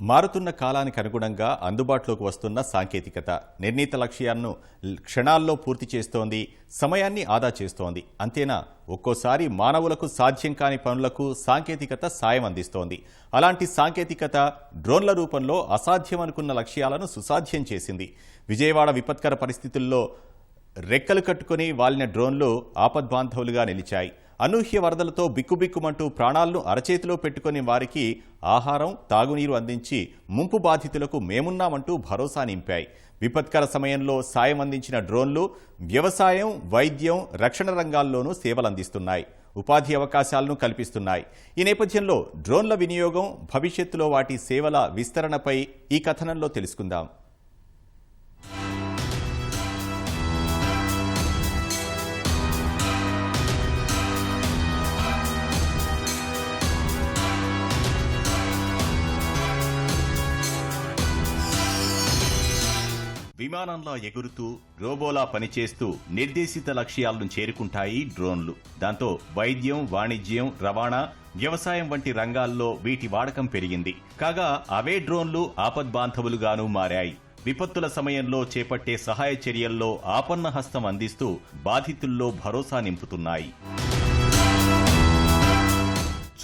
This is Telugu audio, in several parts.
మారుతున్న కాలానికి అనుగుణంగా అందుబాటులోకి వస్తున్న సాంకేతికత నిర్ణీత లక్ష్యాలను క్షణాల్లో పూర్తి చేస్తోంది సమయాన్ని ఆదా చేస్తోంది. అంతేనా? ఒక్కోసారి మానవులకు సాధ్యం కాని పనులకు సాంకేతికత సాయం అందిస్తోంది. అలాంటి సాంకేతికత డ్రోన్ల రూపంలో అసాధ్యమనుకున్న లక్ష్యాలను సుసాధ్యం చేసింది. విజయవాడ విపత్కర పరిస్థితుల్లో రెక్కలు కట్టుకుని వాలిన డ్రోన్లు ఆపద్బాంధవులుగా నిలిచాయి. అనూహ్య వరదలతో బిక్కుబిక్కుమంటూ ప్రాణాలను అరచేతిలో పెట్టుకుని వారికి ఆహారం తాగునీరు అందించి ముంపు బాధితులకు మేమున్నామంటూ భరోసా నింపాయి. విపత్కర సమయంలో సాయం అందించిన డ్రోన్లు వ్యవసాయం వైద్యం రక్షణ రంగాల్లోనూ సేవలందిస్తున్నాయి. ఉపాధి అవకాశాలను కల్పిస్తున్నాయి. ఈ నేపథ్యంలో డ్రోన్ల వినియోగం భవిష్యత్తులో వాటి సేవల విస్తరణపై ఈ కథనంలో తెలుసుకుందాం. విమానంలో ఎగురుతూ రోబోలా పనిచేస్తూ నిర్దేశిత లక్ష్యాలను చేరుకుంటాయి డ్రోన్లు. దాంతో వైద్యం వాణిజ్యం రవాణా వ్యవసాయం వంటి రంగాల్లో వీటి వాడకం పెరిగింది. కాగా అవే డ్రోన్లు ఆపద్బాంధవులుగాను మారాయి. విపత్తుల సమయంలో చేపట్టే సహాయ చర్యల్లో ఆపన్న హస్తం అందిస్తూ బాధితుల్లో భరోసా నింపుతున్నాయి.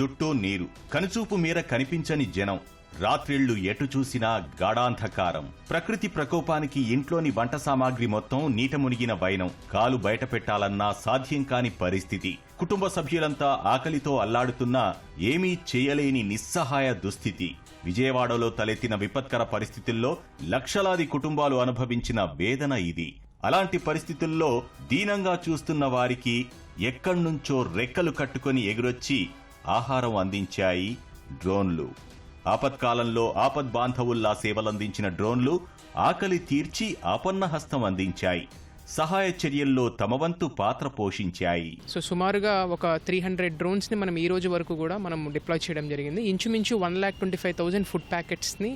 చుట్టూ నీరు. కనుచూపు మేర కనిపించని జనం. రాత్రిళ్ళు ఎటు చూసినా గాఢాంధకారం. ప్రకృతి ప్రకోపానికి ఇంట్లోని వంట సామాగ్రి మొత్తం నీట మునిగిన వైనం కాలు బయట పెట్టాలన్నా సాధ్యం కాని పరిస్థితి. కుటుంబ సభ్యులంతా ఆకలితో అల్లాడుతున్నా ఏమీ చేయలేని నిస్సహాయ దుస్థితి. విజయవాడలో తలెత్తిన విపత్కర పరిస్థితుల్లో లక్షలాది కుటుంబాలు అనుభవించిన వేదన ఇది. అలాంటి పరిస్థితుల్లో దీనంగా చూస్తున్న వారికి ఎక్కడ్నుంచో రెక్కలు కట్టుకొని ఎగురొచ్చి ఆహారం అందించాయి డ్రోన్లు. ఆపత్కాలంలో ఆపద్బాంధవుల్లా సేవలందించిన డ్రోన్లు ఆకలి తీర్చి ఆపన్నహస్తం అందించాయి. సహాయ చర్యల్లో తమ వంతు పాత్ర పోషించాయి. సో సుమారుగా ఒక త్రీ హండ్రెడ్ డ్రోన్స్ని మనం ఈ రోజు వరకు కూడా మనం డిప్లాయ్ చేయడం జరిగింది. ఇంచుమించు one lakh twenty five thousand food ప్యాకెట్స్ని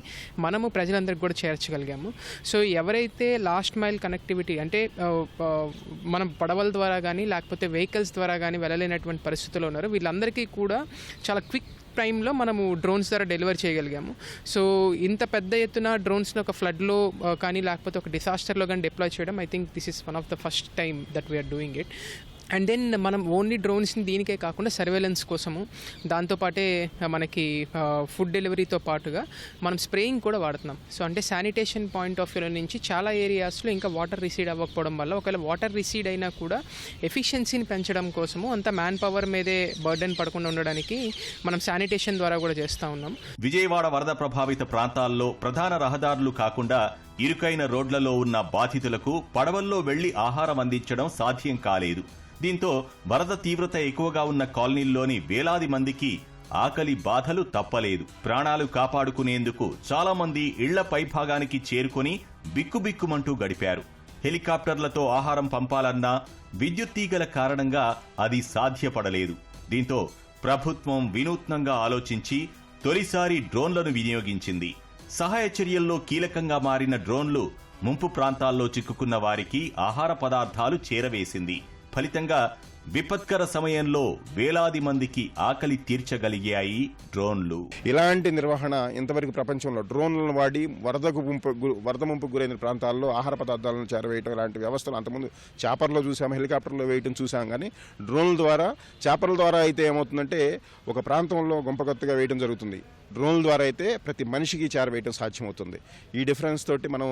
మనము ప్రజలందరికీ కూడా చేర్చగలిగాము. సో ఎవరైతే లాస్ట్ మైల్ కనెక్టివిటీ అంటే మనం పడవల ద్వారా కానీ లేకపోతే వెహికల్స్ ద్వారా కానీ వెళ్ళలేనటువంటి పరిస్థితుల్లో ఉన్నారో వీళ్ళందరికీ కూడా చాలా క్విక్ టైంలో మనము డ్రోన్స్ ద్వారా డెలివర్ చేయగలిగాము. సో ఇంత పెద్ద ఎత్తున డ్రోన్స్ని ఒక ఫ్లడ్లో కానీ లేకపోతే ఒక డిసాస్టర్లో కానీ డిప్లాయ్ చేయడం I think this is one of the first time that we are doing it and then మనం ఓన్లీ డ్రోన్స్ని దీనికే కాకుండా సర్వేలెన్స్ కోసము దాంతోపాటే మనకి ఫుడ్ డెలివరీతో పాటుగా మనం స్ప్రేయింగ్ కూడా వాడుతున్నాం. సో అంటే శానిటేషన్ పాయింట్ ఆఫ్ వ్యూలో నుంచి చాలా ఏరియాస్లో ఇంకా వాటర్ రిసీడ్ అవ్వకపోవడం వల్ల ఒకవేళ వాటర్ రిసీడ్ అయినా కూడా ఎఫిషియన్సీని పెంచడం కోసము అంత మ్యాన్ పవర్ మీదే బర్డెన్ పడకుండా ఉండడానికి మనం శానిటేషన్ ద్వారా కూడా చేస్తూ ఉన్నాం. విజయవాడ వరద ప్రభావిత ప్రాంతాల్లో ప్రధాన రహదారులు కాకుండా ఇరుకైన రోడ్లలో ఉన్న బాధితులకు పడవల్లో వెళ్ళి ఆహారం అందించడం సాధ్యం కాలేదు. దీంతో వరద తీవ్రత ఎక్కువగా ఉన్న కాలనీల్లోని వేలాది మందికి ఆకలి బాధలు తప్పలేదు. ప్రాణాలు కాపాడుకునేందుకు చాలా మంది ఇళ్ళ పైభాగానికి చేరుకొని బిక్కుబిక్కుమంటూ గడిపారు. హెలికాప్టర్లతో ఆహారం పంపాలన్నా విద్యుత్ తీగల కారణంగా అది సాధ్యపడలేదు. దీంతో ప్రభుత్వం వినూత్నంగా ఆలోచించి తొలిసారి డ్రోన్లను వినియోగించింది. సహాయ చర్యల్లో కీలకంగా మారిన డ్రోన్లు ముంపు ప్రాంతాల్లో చిక్కుకున్న వారికి ఆహార పదార్థాలు చేరవేసింది. ఫలితంగా విపత్కర సమయంలో వేలాది మందికి ఆకలి తీర్చగలిగాయి డ్రోన్లు. ఇలాంటి నిర్వహణ ఇంతవరకు ప్రపంచంలో డ్రోన్లను వాడి వరదకు ముంపు వరద ముంపు గురైన ప్రాంతాల్లో ఆహార పదార్థాలను చేరవేయటం ఇలాంటి వ్యవస్థలు అంతకుముందు చేపర్లో చూసాం హెలికాప్టర్లో వేయటం చూసాం. కానీ డ్రోన్ల ద్వారా చేపల ద్వారా అయితే ఏమవుతుందంటే ఒక ప్రాంతంలో గుంపగొత్తగా వేయడం జరుగుతుంది. డ్రోన్ల ద్వారా అయితే ప్రతి మనిషికి చేరవేయటం సాధ్యమవుతుంది. ఈ డిఫరెన్స్ తోటి మనం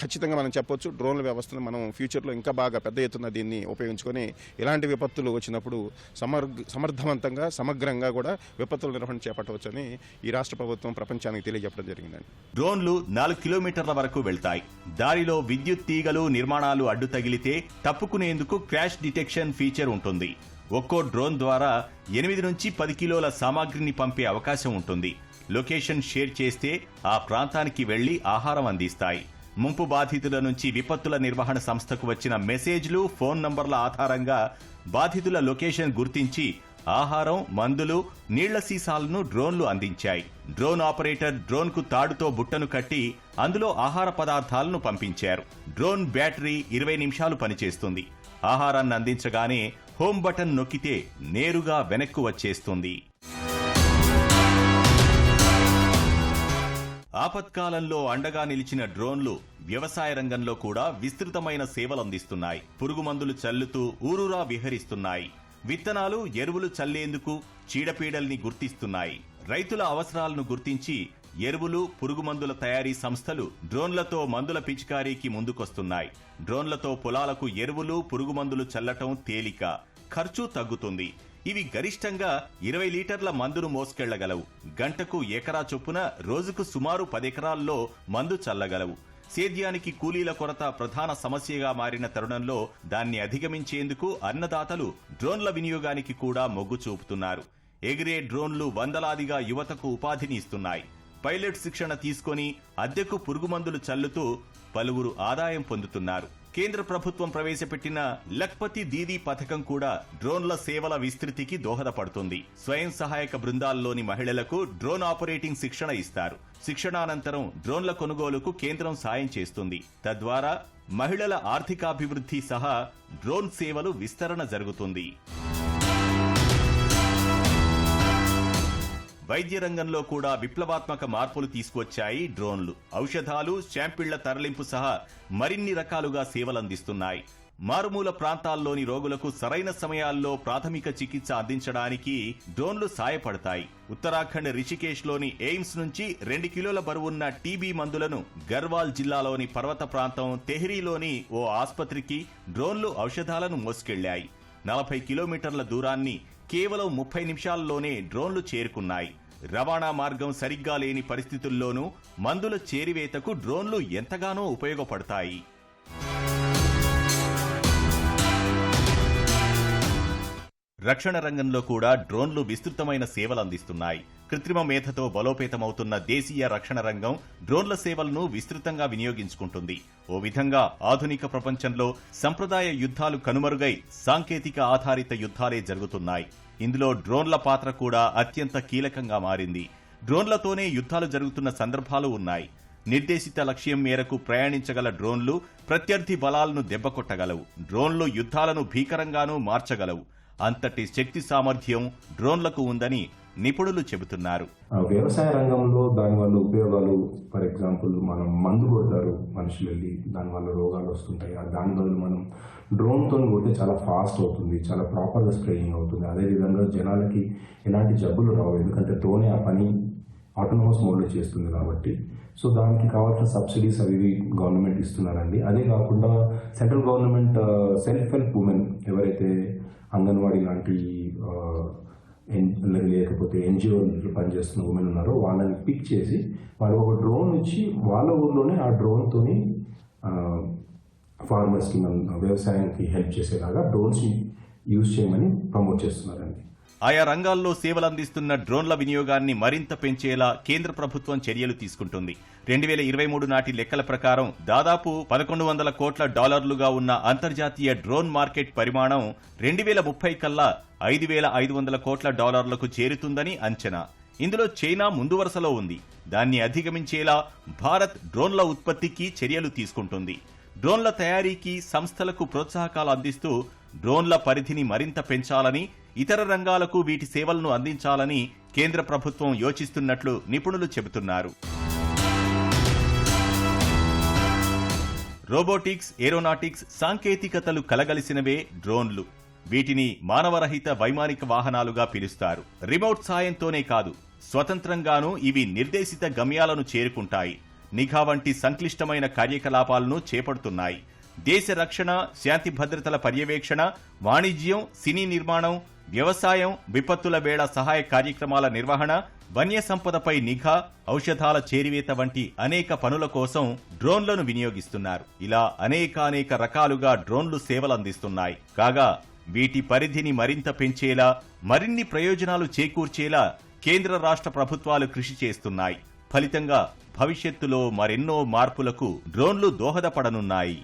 ఖచ్చితంగా మనం చెప్పొచ్చు డ్రోన్ల వ్యవస్థను మనం ఫ్యూచర్లో ఇంకా బాగా పెద్ద ఎత్తున దీన్ని ఉపయోగించుకొని ఇలాంటి విపత్తులు వచ్చినప్పుడు సమర్ సమర్థవంతంగా సమగ్రంగా కూడా విపత్తుల నిర్వహణ చేపట్టవచ్చని ఈ రాష్ట్ర ప్రభుత్వం ప్రపంచానికి తెలియజెప్పడం జరిగిందండి. డ్రోన్లు నాలుగు కిలోమీటర్ల వరకు వెళ్తాయి. దారిలో విద్యుత్ తీగలు నిర్మాణాలు అడ్డు తగిలితే తప్పుకునేందుకు క్రాష్ డిటెక్షన్ ఫీచర్ ఉంటుంది. ఒక్కో డ్రోన్ ద్వారా ఎనిమిది నుంచి పది కిలోల సామాగ్రిని పంపే అవకాశం ఉంటుంది. లొకేషన్ షేర్ చేస్తే ఆ ప్రాంతానికి వెళ్ళి ఆహారం అందిస్తాయి. ముంపు బాధితుల నుంచి విపత్తుల నిర్వహణ సంస్థకు వచ్చిన మెసేజ్లు ఫోన్ నంబర్ల ఆధారంగా బాధితుల లొకేషన్ గుర్తించి ఆహారం మందులు నీళ్ళ సీసాలను డ్రోన్లు అందించాయి. డ్రోన్ ఆపరేటర్ డ్రోన్కు తాడుతో బుట్టను కట్టి అందులో ఆహార పదార్థాలను పంపించారు. డ్రోన్ బ్యాటరీ ఇరవై నిమిషాలు పనిచేస్తుంది. ఆహారాన్ని అందించగానే హోమ్ బటన్ నొక్కితే నేరుగా వెనక్కు వచ్చేస్తుంది. ఆపత్కాలంలో అండగా నిలిచిన డ్రోన్లు వ్యవసాయ రంగంలో కూడా విస్తృతమైన సేవలందిస్తున్నాయి. పురుగు మందులు చల్లుతూ ఊరూరా విహరిస్తున్నాయి. విత్తనాలు ఎరువులు చల్లేందుకు చీడపీడల్ని గుర్తిస్తున్నాయి. రైతుల అవసరాలను గుర్తించి ఎరువులు పురుగుమందుల తయారీ సంస్థలు డ్రోన్లతో మందుల పిచికారీకి ముందుకొస్తున్నాయి. డ్రోన్లతో పొలాలకు ఎరువులు పురుగుమందులు చల్లటం తేలిక. ఖర్చు తగ్గుతుంది. ఇవి గరిష్టంగా ఇరవై లీటర్ల మందును మోసుకెళ్ళగలవు. గంటకు ఎకరా చొప్పున రోజుకు సుమారు పదెకరాల్లో మందు చల్లగలవు. సేద్యానికి కూలీల కొరత ప్రధాన సమస్యగా మారిన తరుణంలో దాన్ని అధిగమించేందుకు అన్నదాతలు డ్రోన్ల వినియోగానికి కూడా మొగ్గు చూపుతున్నారు. ఎగిరే డ్రోన్లు వందలాదిగా యువతకు ఉపాధిని ఇస్తున్నాయి. పైలట్ శిక్షణ తీసుకొని అద్దెకు పురుగుమందులు చల్లుతూ పలువురు ఆదాయం పొందుతున్నారు. కేంద్ర ప్రభుత్వం ప్రవేశపెట్టిన లక్పతి దీదీ పథకం కూడా డ్రోన్ల సేవల విస్తృతికి దోహదపడుతుంది. స్వయం సహాయక బృందాల్లోని మహిళలకు డ్రోన్ ఆపరేటింగ్ శిక్షణ ఇస్తారు. శిక్షణానంతరం డ్రోన్ల కొనుగోలుకు కేంద్రం సాయం చేస్తుంది. తద్వారా మహిళల ఆర్థికాభివృద్ధి సహా డ్రోన్ సేవలు విస్తరణ జరుగుతుంది. వైద్య రంగంలో కూడా విప్లవాత్మక మార్పులు తీసుకొచ్చాయి డ్రోన్లు. ఔషధాలు శాంపిళ్ళ తరలింపు సహా మరిన్ని రకాలుగా సేవలందిస్తున్నాయి. మారుమూల ప్రాంతాల్లోని రోగులకు సరైన సమయాల్లో ప్రాథమిక చికిత్స అందించడానికి డ్రోన్లు సాయపడతాయి. ఉత్తరాఖండ్ రిషికేశ్లోని ఎయిమ్స్ నుంచి రెండు కిలోల బరువున్న టీబీ మందులను గర్వాల్ జిల్లాలోని పర్వత ప్రాంతం తెహ్రీలోని ఓ ఆస్పత్రికి డ్రోన్లు ఔషధాలను మోసుకెళ్ళాయి. నలభై కిలోమీటర్ల దూరాన్ని కేవలం ముప్పై నిమిషాల్లోనే డ్రోన్లు చేరుకున్నాయి. రవాణా మార్గం సరిగ్గా లేని పరిస్థితుల్లోనూ మందుల చేరివేతకు డ్రోన్లు ఎంతగానో ఉపయోగపడతాయి. రక్షణ రంగంలో కూడా డ్రోన్లు విస్తృతమైన సేవలందిస్తున్నాయి కృత్రిమ మేధతో బలోపేతమవుతున్న దేశీయ రక్షణ రంగం డ్రోన్ల సేవలను విస్తృతంగా వినియోగించుకుంటుంది. ఓ విధంగా ఆధునిక ప్రపంచంలో సంప్రదాయ యుద్ధాలు కనుమరుగై సాంకేతిక ఆధారిత యుద్ధాలే జరుగుతున్నాయి. ఇందులో డ్రోన్ల పాత్ర కూడా అత్యంత కీలకంగా మారింది. డ్రోన్లతోనే యుద్ధాలు జరుగుతున్న సందర్భాలు ఉన్నాయి. నిర్దేశిత లక్ష్యం మేరకు ప్రయాణించగల డ్రోన్లు ప్రత్యర్థి బలాలను దెబ్బకొట్టగలవు. డ్రోన్లు యుద్ధాలను భీకరంగానూ మార్చగలవు. అంతటి శక్తి సామర్థ్యం డ్రోన్లకు ఉందని నిపుణులు చెబుతున్నారు. ఆ వ్యవసాయ రంగంలో దానివల్ల ఉపయోగాలు ఫర్ ఎగ్జాంపుల్ మనం మందు కొడతారు మనుషులు వెళ్ళి దానివల్ల రోగాలు వస్తుంటాయి. ఆ దాని బదులు మనం డ్రోన్తో కొడితే చాలా ఫాస్ట్ అవుతుంది చాలా ప్రాపర్గా స్ప్రేయింగ్ అవుతుంది. అదేవిధంగా జనాలకి ఎలాంటి జబ్బులు రావు ఎందుకంటే డ్రోనే ఆ పని ఆటోనమస్ మోడ్లో చేస్తుంది కాబట్టి. సో దానికి కావాల్సిన సబ్సిడీస్ అవి గవర్నమెంట్ ఇస్తున్నారండి. అదే కాకుండా central government self help women ఎవరైతే అంగన్వాడీ లాంటి లేకపోతే ఎన్జిఓలు పనిచేస్తున్న ఉమెన్ ఉన్నారో వాళ్ళని పిక్ చేసి వాళ్ళు ఒక డ్రోన్ ఇచ్చి వాళ్ళ ఊర్లోనే ఆ డ్రోన్తోని ఫార్మర్స్కి మన వ్యవసాయానికి హెల్ప్ చేసేలాగా డ్రోన్స్ని యూజ్ చేయమని ప్రమోట్ చేస్తున్నారండి. ఆయా రంగాల్లో సేవలందిస్తున్న డ్రోన్ల వినియోగాన్ని మరింత పెంచేలా కేంద్ర ప్రభుత్వం చర్యలు తీసుకుంటుంది. రెండు వేల ఇరవై మూడు నాటి లెక్కల ప్రకారం దాదాపు పదకొండు వందల కోట్ల డాలర్లుగా ఉన్న అంతర్జాతీయ డ్రోన్ మార్కెట్ పరిమాణం రెండు వేల ముప్పై కల్లా ఐదు వేల ఐదు వందల కోట్ల డాలర్లకు చేరుతుందని అంచనా. ఇందులో చైనా ముందు వరుసలో ఉంది. దాన్ని అధిగమించేలా భారత్ డ్రోన్ల ఉత్పత్తికి చర్యలు తీసుకుంటుంది. డ్రోన్ల తయారీకి సంస్థలకు ప్రోత్సాహకాలు అందిస్తూ డ్రోన్ల పరిధిని మరింత పెంచాలని ఇతర రంగాలకు వీటి సేవలను అందించాలని కేంద్ర ప్రభుత్వం యోచిస్తున్నట్లు నిపుణులు చెబుతున్నారు. రోబోటిక్స్ ఏరోనాటిక్స్ సాంకేతికతలు కలగలిసినవే డ్రోన్లు. వీటిని మానవరహిత వైమానిక వాహనాలుగా పిలుస్తారు. రిమోట్ సాయంతోనే కాదు స్వతంత్రంగానూ ఇవి నిర్దేశిత గమ్యాలను చేరుకుంటాయి. నిఘా వంటి సంక్లిష్టమైన కార్యకలాపాలను చేపడుతున్నాయి. దేశ రక్షణ శాంతి భద్రతల పర్యవేక్షణ వాణిజ్యం సినీ నిర్మాణం వ్యవసాయం విపత్తుల వేళ సహాయ కార్యక్రమాల నిర్వహణ వన్య సంపదపై నిఘా ఔషధాల చేరివేత వంటి అనేక పనుల కోసం డ్రోన్లను వినియోగిస్తున్నారు. ఇలా అనేకానేక రకాలుగా డ్రోన్లు సేవలందిస్తున్నాయి. కాగా వీటి పరిధిని మరింత పెంచేలా మరిన్ని ప్రయోజనాలు చేకూర్చేలా కేంద్ర రాష్ట్ర ప్రభుత్వాలు కృషి చేస్తున్నాయి. ఫలితంగా భవిష్యత్తులో మరెన్నో మార్పులకు డ్రోన్లు దోహదపడనున్నాయి.